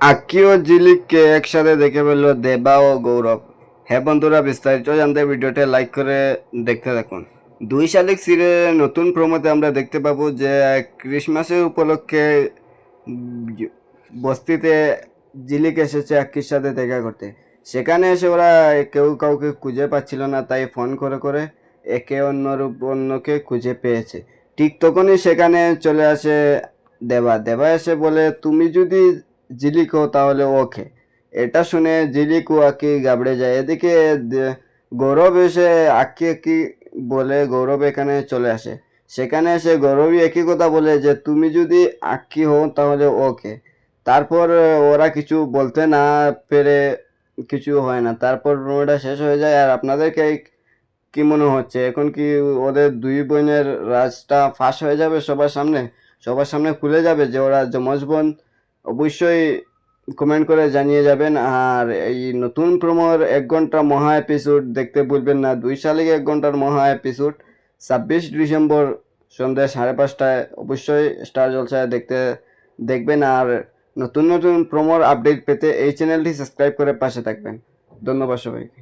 আকি ও জিলিককে একসাথে দেখে ফেলল দেবা ও গৌরব। হ্যাঁ বন্ধুরা, বিস্তারিত জানতে ভিডিওটা লাইক করে দেখতে থাকুন। দুই শালিক সিরিয়ালের নতুন প্রমোতে আমরা দেখতে পাবো যে ক্রিসমাসের উপলক্ষে বস্তিতে জিলিক এসেছে আক্কির সাথে দেখা করতে। সেখানে এসে ওরা কেউ কাউকে খুঁজে পাচ্ছিল না, তাই ফোন করে করে একে অন্যর অন্যকে খুঁজে পেয়েছে। ঠিক তখনই সেখানে চলে আসে দেবা। দেবা এসে বলে, তুমি যদি জিলিক তাহলে ওকে। এটা শুনে জিলিক আকি গাবড়ে যায়। এদিকে গৌরব এসে আকি আকি বলে গৌরব এখানে চলে আসে। সেখানে এসে গৌরবই একই কথা বলে যে, তুমি যদি আকি হও তাহলে ওকে। তারপর ওরা কিছু বলতে না পেরে কিছু হয় না। তারপর প্রোমোটা শেষ হয়ে যায়। আর আপনাদেরকে কি মনে হচ্ছে? এখন কি ওদের দুই বোনের রাজটা ফাঁস হয়ে যাবে সবার সামনে? সবার সামনে খুলে যাবে যে ওরা যমজ বোন অবশ্যই কমেন্ট করে জানিয়ে যাবেন। আর এই নতুন প্রোমোর এক ঘণ্টা মহা এপিসোড দেখতে ভুলবেন না। দুই সালে এক ঘণ্টার মহা এপিসোড ছাব্বিশ ডিসেম্বর সন্ধ্যা সাড়ে পাঁচটায় অবশ্যই স্টার জলসায় দেখতে দেখবেন। আর নতুন নতুন প্রোমোর আপডেট পেতে এই চ্যানেলটি সাবস্ক্রাইব করে পাশে থাকবেন। ধন্যবাদ সবাইকে।